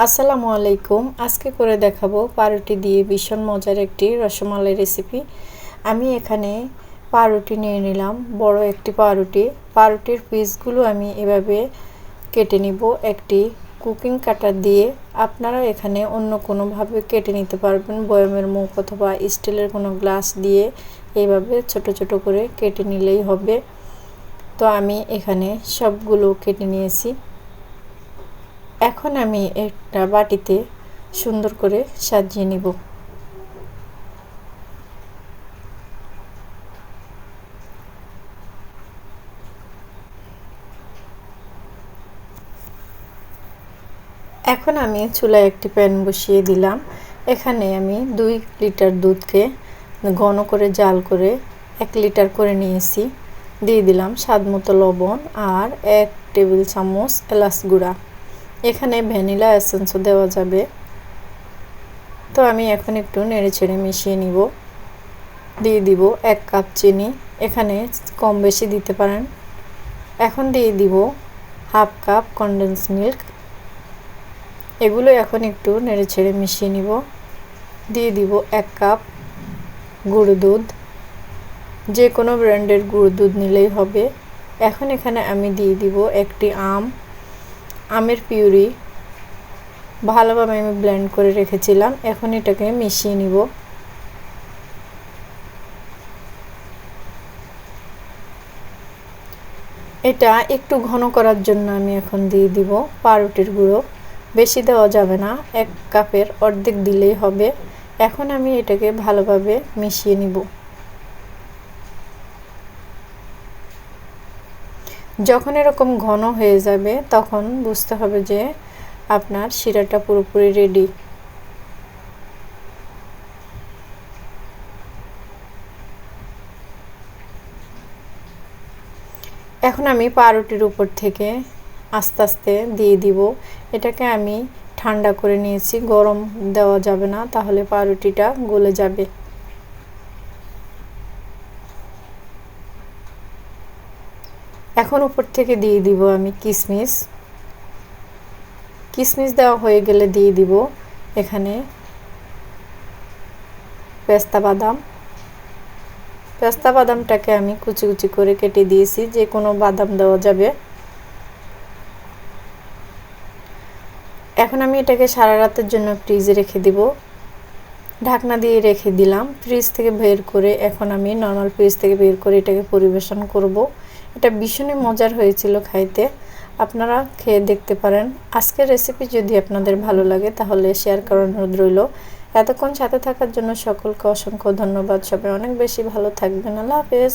আসসালামু আলাইকুম। আজকে করে দেখাবো পাউরুটি দিয়ে ভীষণ মজার একটি রসমালাই রেসিপি আমি এখানে পাউরুটি নিয়ে নিলাম, বড় একটি পাউরুটি পাউরুটির পিসগুলো আমি এভাবে কেটে নিব। একটি কুকিং কাটার দিয়ে আপনারা এখানে অন্য কোনোভাবে কেটে নিতে পারবেন, বয়মের মুখ অথবা স্টিলের কোনো গ্লাস দিয়ে। এইভাবে ছোট ছোট করে কেটে নিলেই হবে। তো আমি এখানে সবগুলো কেটে নিয়েছি। এখন আমি একটা বাটিতে সুন্দর করে সাজিয়ে নিব। এখন আমি চুলায় একটি প্যান বসিয়ে দিলাম। এখানে আমি দুই লিটার দুধকে ঘন করে জাল করে এক লিটার করে নিয়েছি। দিয়ে দিলাম স্বাদ মতো লবণ আর এক টেবিল চামচ এলাচ গুঁড়া। এখানে ভ্যানিলা এসেন্সও দেওয়া যাবে। তো আমি এখন একটু নেড়ে ছেড়ে মিশিয়ে নিব। দিয়ে দিব এক কাপ চিনি। এখানে কম বেশি দিতে পারেন। এখন দিয়ে দিব হাফ কাপ কনডেন্স মিল্ক এগুলো এখন একটু নেড়ে ছেড়ে মিশিয়ে নিব। দিয়ে দিব এক কাপ গুঁড়ো দুধ। যে কোনো ব্র্যান্ডের গুঁড়ো দুধ নিলেই হবে। এখন এখানে আমি দিয়ে দিব একটি আম। আমের পিউরি। ভালোভাবে আমি ব্লেন্ড করে রেখেছিলাম। এখন এটাকে মিশিয়ে নিব। এটা একটু ঘন করার জন্য আমি এখন দিয়ে দিব পাউরুটির গুঁড়ো। বেশি দেওয়া যাবে না, এক কাপের অর্ধেক দিলেই হবে। এখন আমি এটাকে ভালোভাবে মিশিয়ে নিব। যখন এরকম ঘন হয়ে যাবে, তখন বুঝতে হবে যে আপনার শিরাটা পুরোপুরি রেডি এখন আমি পাউরুটির উপর থেকে আস্তে আস্তে দিয়ে দিব। এটাকে আমি ঠান্ডা করে নিয়েছি, গরম দেওয়া যাবে না, তাহলে পাউরুটিটা গলে যাবে। এখন উপর থেকে দিয়ে দিব আমি কিশমিশ কিশমিশ দেওয়া হয়ে গেলে দিয়ে দিব এখানে পেস্তা বাদাম। পেস্তা বাদামটাকে আমি কুচি কুচি করে কেটে দিয়েছি, যে কোনো বাদাম দেওয়া যাবে। এখন আমি এটাকে সারা রাতের জন্য ফ্রিজে রেখে দিব। ঢাকনা দিয়ে রেখে দিলাম। ফ্রিজ থেকে বের করে এখন আমি নর্মাল ফ্রিজ থেকে বের করে এটাকে পরিবেশন করব। এটা ভীষণই মজার হয়েছিল খাইতে। আপনারা খেয়ে দেখতে পারেন। আজকের রেসিপি যদি আপনাদের ভালো লাগে, তাহলে শেয়ার করার অনুরোধ রইল। এতক্ষণ সাথে থাকার জন্য সকলকে অসংখ্য ধন্যবাদ। সবাই অনেক বেশি ভালো থাকবেন। আল্লাহ হাফেজ।